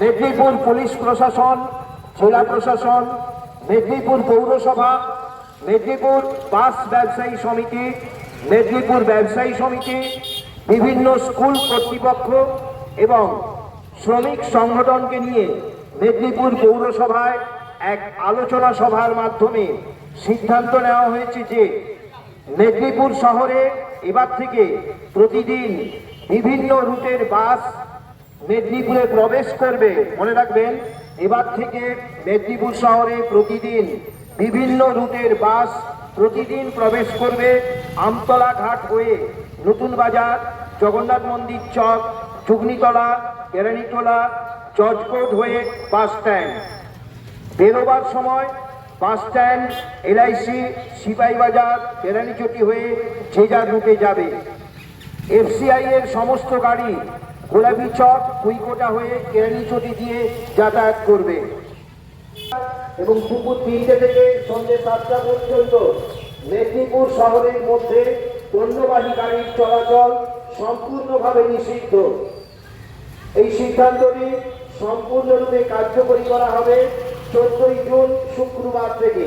Medinipur police প্রশাসন, জেলা প্রশাসন, মেদিনীপুর পৌরসভা, মেদিনীপুর বাস ব্যবসায়ী সমিতি, মেদিনীপুর ব্যবসায়ী সমিতি, বিভিন্ন স্কুল কর্তৃপক্ষ এবং শ্রমিক সংগঠনকে নিয়ে মেদিনীপুর পৌরসভায় এক আলোচনা সভার মাধ্যমে সিদ্ধান্ত নেওয়া হয়েছে যে মেদিনীপুর শহরে এবার থেকে প্রতিদিন বিভিন্ন রুটের বাস মেদিনীপুরে প্রবেশ করবে, মনে রাখবেন, এবার থেকে মেদিনীপুর শহরে প্রতিদিন বিভিন্ন রুটের বাস প্রতিদিন প্রবেশ করবে আমতলা ঘাট হয়ে। নতুন বাজার, জগন্নাথ মন্দির চক চুগনিতলা কেরানিটোলা জজকোট হয়ে বাস স্ট্যান্ড। বেরোবার সময় বাস স্ট্যান্ড, এলআইসি সিপাহী বাজার কেরানিচটি হয়ে যে যার রুটে যাবে। এফসিআই এর সমস্ত গাড়ি গোলাপি চক কুইকোটা হয়ে কেরানিচটি দিয়ে যাতায়াত করবে। এবং দুপুর তিনটে থেকে সন্ধ্যে সাতটা পর্যন্ত মেদিনীপুর শহরের মধ্যে পণ্যবাহী গাড়ির চলাচল সম্পূর্ণভাবে নিষিদ্ধ। এই সিদ্ধান্তটি সম্পূর্ণরূপে কার্যকরী করা হবে চোদ্দই জুন শুক্রবার থেকে।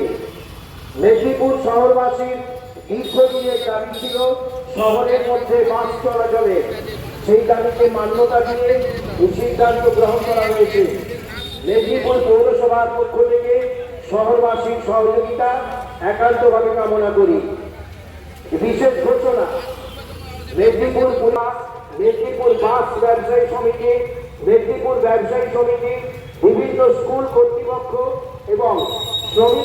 মেদিনীপুর শহরবাসীর দীর্ঘদিনের দাবি ছিল শহরের মধ্যে বাস চলাচলে সেই দাবিকে মান্যতা দিয়ে সিদ্ধান্ত গ্রহণ করা হয়েছে। মেদিনীপুর পৌরসভার পক্ষ থেকে শহরবাসীর সহযোগিতা একান্তভাবে কামনা করি। বিশেষ ঘোষণা, মেদিনীপুর পুলিশ, মেদিনীপুর বাস ব্যবসায়ী সমিতি, মেদিনীপুর ব্যবসায়ী সমিতি বিভিন্ন স্কুল কর্তৃপক্ষ এবং শ্রমিক